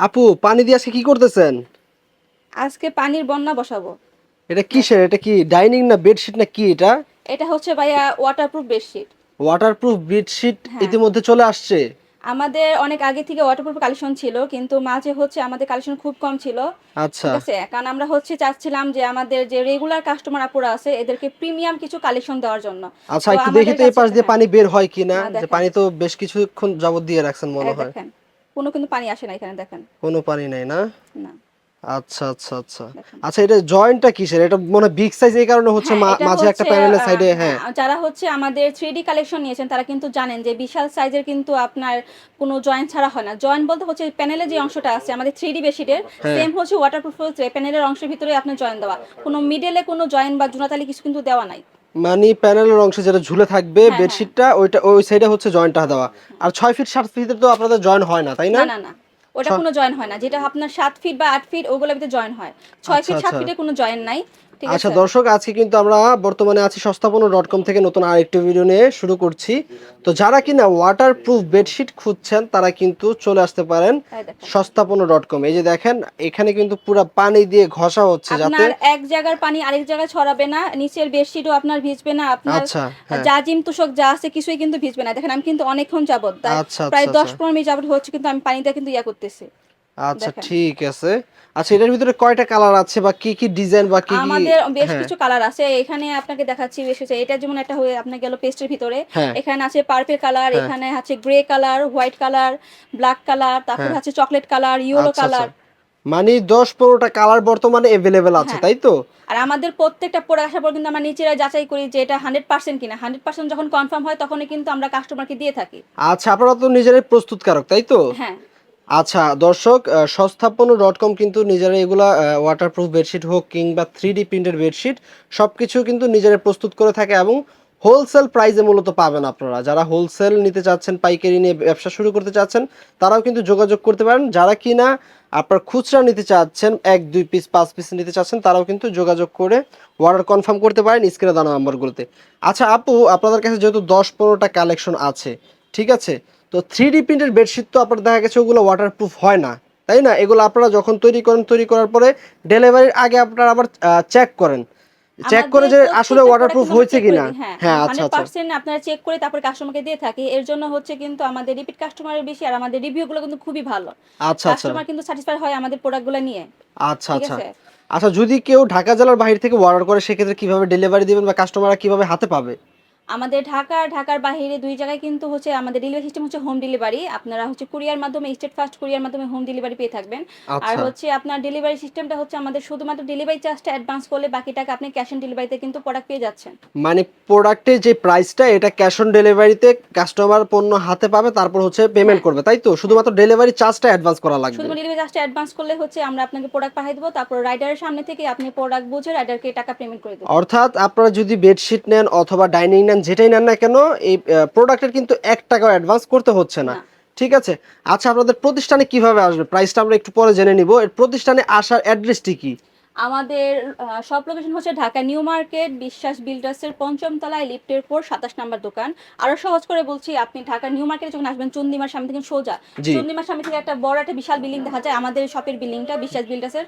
আপু পানি দিয়ে আজকে কি করতেছেন? আজকে পানির বন্যা বসাবো। এটা কিসের? এটা কি ডাইনিং না বেডশিট না কি এটা? এটা হচ্ছে ভাইয়া ওয়াটারপ্রুফ বেডশিট ওয়াটারপ্রুফ বেডশিট হ্যাঁ। ইতিমধ্যে চলে আসছে। আমাদের অনেক আগে থেকে ওয়াটারপ্রুফ কালেকশন ছিল কিন্তু মাঝে হচ্ছে আমাদের কালেকশন খুব কম ছিল। আচ্ছা। ঠিক আছে? কারণ আমরা হচ্ছে চাচ্ছিলাম যে আমাদের যে রেগুলার কাস্টমার আপুরা আছে এদেরকে প্রিমিয়াম কিছু কালেকশন দেওয়ার জন্য। আচ্ছা একটু দেখি তো এই পাশ দিয়ে হ্যাঁ। পানি বের হয় কিনা? হ্যাঁ, যে পানি তো বেশ কিছুক্ষণ যাবত দিয়ে রাখছেন মনে হয়। দেখেন। কোনো কিন্তু পানি আসে না এখানে দেখেন। কোনো পানি নাই না? না। আচ্ছা আচ্ছা আচ্ছা। আচ্ছা এটা জয়েন্টটা কিসের? এটা মনে বিগ সাইজ এই কারণে হচ্ছে হ্যাঁ, মাঝে একটা প্যানেলের সাইডে হ্যাঁ। যারা হচ্ছে আমাদের থ্রি ডি কালেকশন নিয়েছেন তারা কিন্তু জানেন যে বিশাল সাইজের কিন্তু আপনার কোনো জয়েন্ট ছাড়া হয় না। জয়েন্ট বলতে হচ্ছে প্যানেলে যে অংশটা আছে আমাদের থ্রি ডি বেশিটের। সেম হচ্ছে ওয়াটারপ্রুফ হচ্ছে প্যানেলের অংশের ভিতরে আপনার জয়েন্ট দেওয়া। কোনো মিডলে কোনো জয়েন্ট বা জুনাতালি কিছু কিন্তু দেওয়া নাই। মানে প্যানেলের অংশে যেটা ঝুলে থাকবে হ্যাঁ, বেডশিটটা ওইটা ওই সাইডে হচ্ছে জয়েন্টটা দেওয়া। আর ছয় ফিট সাত ফিটের তো আপনাদের জয়েন হয় না তাই না? না না ওটা কোনো জয়েন হয় না। যেটা আপনার সাত ফিট বা আট ফিট ওগুলো ভিতরে জয়েন হয়। ছয় আচ্ছা, ফিট সাত আচ্ছা। ফিটে কোনো জয়েন নাই। আচ্ছা দর্শক আজকে কিন্তু আমরা বর্তমানে আছি সস্তাপন্ন ডট কম থেকে নতুন আরেকটি ভিডিও নিয়ে শুরু করছি তো যারা কিনা ওয়াটার প্রুফ বেডশিট খুঁজছেন তারা কিন্তু চলে আসতে পারেন। সস্তাপন্ন ডট কম এই যে দেখেন এখানে কিন্তু পুরো পানি দিয়ে ঘষা হচ্ছে যাতে আপনার এক জায়গার পানি আরেক জায়গায় ছড়াবে না নিচের বেডশিটও আপনার ভিজবে না আপনার আচ্ছা, হ্যাঁ। যা জিম তুষক যা আছে কিছুই কিন্তু ভিজবে না দেখেন আমি কিন্তু অনেকক্ষণ যাবত আচ্ছা, প্রায় আচ্ছা, দশ আচ্ছা। পনেরো মিনিট যাবত হচ্ছে কিন্তু আমি পানিটা কিন্তু ইয়া করতেছি আচ্ছা ঠিক আছে। আচ্ছা এটার ভিতরে কয়টা কালার আছে বা কি কি ডিজাইন বা কি আমাদের বেশ হ্যাঁ। কিছু কালার আছে। এখানে আপনাকে দেখাচ্ছি বেশ কিছু। এটা যেমন একটা হয়ে আপনার গেল পেস্টের ভিতরে। হ্যাঁ। এখানে আছে পার্পল কালার এখানে আছে grey colour white colour black colour তারপর হ্যাঁ। আছে চকলেট কালার ইয়েলো কালার। মানে দশ পনেরোটা কালার বর্তমানে এভেলেবেল আছে হ্যাঁ। তাই তো? আর আমাদের প্রত্যেকটা পরে আসার পর কিন্তু আমরা নিজেরা যাচাই করি যে এটা হান্ড্রেড পার্সেন্ট কিনা। হান্ড্রেড পার্সেন্ট যখন কনফার্ম হয় তখনই কিন্তু আমরা কাস্টমারকে দিয়ে থাকি। আচ্ছা আপনারা তো নিজেরাই প্রস্তুতকারক তাই তো? হ্যাঁ। আচ্ছা দর্শক সস্থাপন্ন ডট কম কিন্তু নিজেরা এগুলা ওয়াটারপ্রুফ বেডশিট হোক কিংবা থ্রি ডি প্রিন্টের বেডশিট সব কিছু কিন্তু নিজেরা প্রস্তুত করে থাকে এবং হোলসেল প্রাইসে মূলত পাবেন আপনারা। যারা হোলসেল নিতে চাচ্ছেন, পাইকারি নিয়ে ব্যবসা শুরু করতে চাচ্ছেন, তারাও কিন্তু যোগাযোগ করতে পারেন। যারা কিনা আপনার খুচরা নিতে চাচ্ছেন, এক, দুই পিস পাঁচ পিস নিতে চাচ্ছেন, তারাও কিন্তু যোগাযোগ করে অর্ডার কনফার্ম করতে পারেন স্ক্রিনে দেওয়া নাম্বারগুলোতে আচ্ছা আপু, আপনাদের কাছে যেহেতু দশ পনেরোটা কালেকশন আছে, ঠিক আছে? তো থ্রি ডি প্রিন্টের বেডশিট তো আপনার দেখা গেছে ওগুলো ওয়াটারপ্রুফ হয় না তাই না? এগুলো আপনারা যখন তৈরি করেন তৈরি করার পরে ডেলিভারির আগে আপনারা আবার চেক করেন। চেক করে যে আসলে ওয়াটারপ্রুফ হয়েছে কিনা। হ্যাঁ। হ্যাঁ আচ্ছা আচ্ছা। পার্সেন্ট আপনারা চেক করে তারপর কাস্টমারকে দিয়ে থাকি। এর জন্য হচ্ছে কিন্তু আমাদের রিপিট কাস্টমারের বেশি আর আমাদের রিভিউ গুলো কিন্তু খুবই ভালো। আচ্ছা আচ্ছা। কাস্টমার কিন্তু স্যাটিসফাই হয় আমাদের প্রোডাক্টগুলো নিয়ে। আচ্ছা আচ্ছা। আচ্ছা যদি কেউ ঢাকা জেলার বাইরে থেকে অর্ডার করে সেক্ষেত্রে কীভাবে ডেলিভারি দিবেন বা কাস্টমাররা কীভাবে হাতে পাবে? আমাদের ঢাকা ঢাকার বাইরে দুই জায়গায় কিন্তু হচ্ছে আমাদের ডেলিভারি সিস্টেম হচ্ছে হোম ডেলিভারি আপনারা হচ্ছে কুরিয়ার মাধ্যমে স্টেট ফার্স্ট কুরিয়ার মাধ্যমে হোম ডেলিভারি পেয়ে থাকবেন। আর আচ্ছা। হচ্ছে আপনার ডেলিভারি সিস্টেমটা হচ্ছে আমাদের শুধুমাত্র ডেলিভারি চার্জটা অ্যাডভান্স করলে বাকি টাকা আপনি ক্যাশ অন ডেলিভারিতে কিন্তু প্রোডাক্ট পেয়ে যাচ্ছেন। মানে প্রোডাক্টের যে প্রাইসটা এটা ক্যাশ অন ডেলিভারিতে কাস্টমার পণ্য হাতে পাবে তারপর হচ্ছে পেমেন্ট করবে তাই তো? শুধুমাত্র ডেলিভারি চার্জটা অ্যাডভান্স করা লাগবে। শুধু ডেলিভারি চার্জটা অ্যাডভান্স করলে হচ্ছে আমরা আপনাকে প্রোডাক্ট পাঠিয়ে দেবো তারপর রাইডারের সামনে থেকে আপনি প্রোডাক্ট বুঝে রাইডারকে টাকা পেমেন্ট করে দেবেন। অর্থাৎ আপনারা যদি বেডশিট নেন অথবা ডাইনিং নেন যেটাই নেন না কেন এই প্রোডাক্টের কিন্তু এক টাকাও অ্যাডভান্স করতে হচ্ছে না। না। ঠিক আছে? আচ্ছা আপনাদের প্রতিষ্ঠানে কীভাবে আসবে? প্রাইসটা আমরা একটু পরে জেনে নিব। এর প্রতিষ্ঠানে আসার অ্যাড্রেসটি কি? আমাদের সব লোকেশন হচ্ছে ঢাকা নিউ মার্কেট বিশ্বাস বিল্ডার্সের পঞ্চম তলায় লিফটের পর সাতাশ নাম্বার দোকান। আরও সহজ করে বলছি আপনি ঢাকা নিউ মার্কেটে যখন আসবেন চন্দিমার সামনে থেকে সোজা। চন্দিমার সামনে থেকে একটা বড় একটা বিশাল বিল্ডিং দেখা যায় আমাদের শপের বিল্ডিংটা বিশ্বাস বিল্ডার্সের।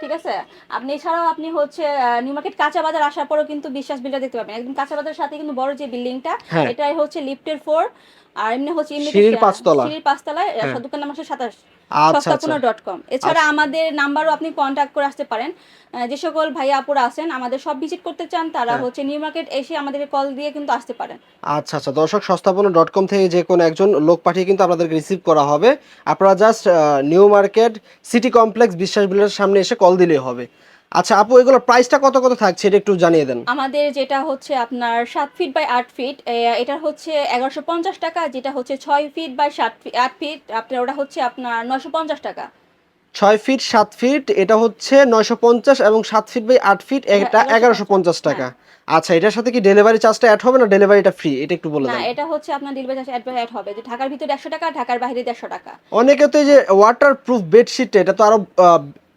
ঠিক আছে? আপনি এছাড়াও আপনি হচ্ছে নিউ মার্কেট কাঁচা বাজার আসার পরেও কিন্তু বিশ্বাস বিল্ডার দেখতে পাবেন। একদম কাঁচা বাজারের সাথে কিন্তু বড় যে বিল্ডিংটা হ্যাঁ। এটাই হচ্ছে লিফটের ফোর আর এমনি হচ্ছে এমনি সিঁড়ির পাঁচতলা। সিঁড়ির পাঁচতলায় হ্যাঁ। দোকান নাম্বার হচ্ছে সাতাশ আচ্ছা, আচ্ছা। ডট কম এছাড়া আমাদের নাম্বারও আপনি কন্ট্যাক্ট করে আসতে পারেন যে সকল ভাইয়া আপুরা আছেন আমাদের সব ভিজিট করতে চান তারা হ্যাঁ। হচ্ছে নিউ মার্কেট এসে আমাদের কল দিয়ে কিন্তু আসতে পারেন আচ্ছা আচ্ছা দর্শক সস্তাপন্ন ডট কম থেকে যে কোনো একজন লোক পাঠিয়ে কিন্তু আপনাদেরকে রিসিভ করা হবে আপনারা just New Market City Complex Biswas বিল্ডারের সামনে এসে কল দিলেই হবে আচ্ছা আপু এগুলোর প্রাইসটা কত কত থাকছে? এটা একটু জানিয়ে দেন। আমাদের যেটা হচ্ছে আপনার সাত ফিট বাই আট ফিট এটা হচ্ছে এগারোশো পঞ্চাশ টাকা যেটা হচ্ছে ছয় ফিট বাই সাত ফিট আট ফিট আপনার ওটা হচ্ছে আপনার নশো পঞ্চাশ টাকা। ছয় ফিট সাত ফিট এটা হচ্ছে নয়শো পঞ্চাশ এবং সাত ফিট বাই আট ফিট এটা হ্যাঁ, এগারোশো পঞ্চাশ টাকা। আচ্ছা এটার সাথে কি ডেলিভারি চার্জটা অ্যাড হবে না ডেলিভারিটা ফ্রি এটা একটু বলে না দেন। এটা হচ্ছে আপনার ডেলিভারি চার্জ অ্যাড হবে। যে ঢাকার ভিতরে একশো টাকা ঢাকার বাইরে দেড়শো টাকা। অনেকে তো এই যে ওয়াটার প্রুফ বেডশিট এটা তো আরও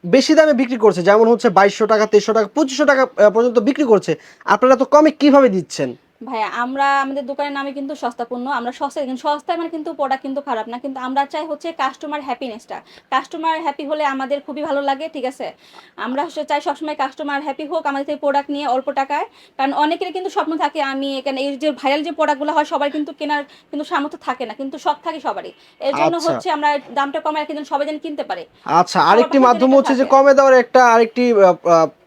বেশি দামে বিক্রি করছে, যেমন হচ্ছে বাইশশো টাকা, তেইশশো টাকা, পঁচিশশো টাকা পর্যন্ত বিক্রি করছে। আপনারা তো কমে কীভাবে দিচ্ছেন? ভাইয়া আমরা আমাদের দোকানের নামে কিন্তু সস্তা পণ্য আমরা সস্তা কিন্তু সস্তায় মানে কিন্তু প্রোডাক্ট কিন্তু খারাপ না কিন্তু আমরা চাই হচ্ছে কাস্টমার হ্যাপিনেসটা কাস্টমার হ্যাপি হলে আমাদের খুবই ভালো লাগে ঠিক আছে? আমরা হচ্ছে চাই সবসময় কাস্টমার হ্যাপি হোক আমাদের থেকে প্রোডাক্ট নিয়ে অল্প টাকায়। কারণ অনেকের কিন্তু স্বপ্ন থাকে আমি এখানে এই যে ভাইরাল যে প্রোডাক্টগুলো হয় সবার কিন্তু কেনার কিন্তু সামর্থ্য থাকে না কিন্তু শখ থাকে সবারই। এর জন্য আচ্ছা। হচ্ছে আমরা দামটা কমায় রাখি যেন সবাই যেন কিনতে পারে। আচ্ছা আরেকটি মাধ্যম হচ্ছে যে। কমে দেওয়ার একটা আরেকটি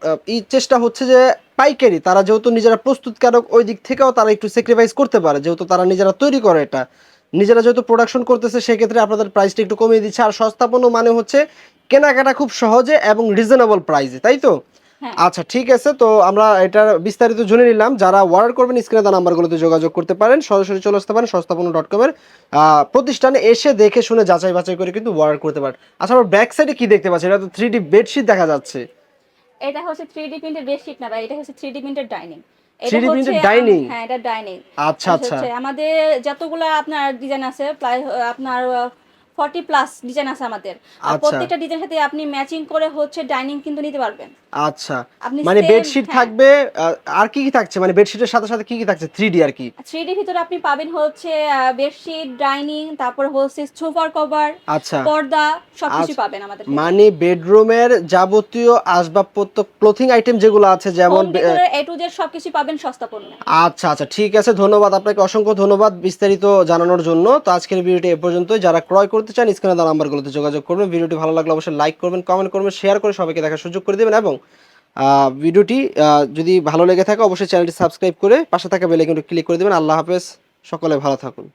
আহ, আহ, আহ, ই চেষ্টা হচ্ছে যে পাইকারি তারা যেহেতু নিজেরা প্রস্তুতকারক ওই দিক থেকেও তারা একটু স্যাক্রিফাইস করতে পারে যেহেতু তারা নিজেরা তৈরি করে এটা। নিজেরা যেহেতু প্রোডাকশন করতেছে সেক্ষেত্রে আপনাদের প্রাইসটা একটু কমিয়ে দিচ্ছে। আর সস্তা পণ্য মানে হচ্ছে কেনাকাটা খুব সহজে এবং রিজনেবল প্রাইসে তাই তো? হ্যাঁ। আচ্ছা ঠিক আছে তো আমরা এটার বিস্তারিত জেনে নিলাম। যারা অর্ডার করবেন স্ক্রিনে দেওয়া নাম্বারগুলোতে যোগাযোগ করতে পারেন। সরাসরি চলে আসতে পারেন সস্তাপন্ন ডট কম কমের প্রতিষ্ঠানে এসে দেখে শুনে যাচাই বাছাই করে কিন্তু অর্ডার করতে পারেন। আচ্ছা আমরা ব্যাক সাইডে কি দেখতে পাচ্ছি? এটা তো থ্রি ডি বেডশিট দেখা যাচ্ছে। এটা হচ্ছে থ্রি ডি প্রিন্টের বেডশিট না ভাই এটা হচ্ছে থ্রি ডি প্রিন্টের ডাইনিং 3D printed ডাইনিং হ্যাঁ এটা ডাইনিং আচ্ছা আচ্ছা। আমাদের যতগুলো আপনার ডিজাইন আছে প্রায় আপনার ফর্টি প্লাস ডিজাইন আছে আমাদের। আর আচ্ছা। প্রত্যেকটা ডিজাইন সাথে আপনি ম্যাচিং করে হচ্ছে ডাইনিং কিন্তু নিতে পারবেন। আচ্ছা। মানে বেডশিট হ্যাঁ। থাকবে আর কি কি থাকছে? মানে বেডশিটের সাথে সাথে কি কি থাকছে? থ্রি ডি আর কি? থ্রি ডি ভিতরে আপনি পাবেন হচ্ছে বেডশিট ডাইনিং তারপর হচ্ছে সোফার কভার আচ্ছা। পর্দা সবকিছু আচ্ছা। পাবেন আমাদের মানে বেডরুমের যাবতীয় আসবাবপত্র ক্লোথিং আইটেম যেগুলো আছে যেমন এ টু জেড সবকিছু পাবেন সস্তা পণ্য। আচ্ছা আচ্ছা ঠিক আছে ধন্যবাদ। আপনাকে অসংখ্য ধন্যবাদ বিস্তারিত জানানোর জন্য। তো আজকের ভিডিওটি এ পর্যন্তই। যারা ক্রয় করতে চান, স্ক্রিনে দেওয়া নাম্বারগুলোতে যোগাযোগ করবেন। ভিডিওটি ভালো লাগলে অবশ্যই লাইক করবেন কমেন্ট করবেন শেয়ার করে সবাইকে দেখার সুযোগ করে দেবেন এবং ভিডিওটি যদি ভালো লেগে থাকে, অবশ্যই চ্যানেলটি সাবস্ক্রাইব করে পাশে থাকা বেলে কিন্তু ক্লিক করে দেবেন। আল্লাহ হাফেজ, সকলে ভালো থাকুন।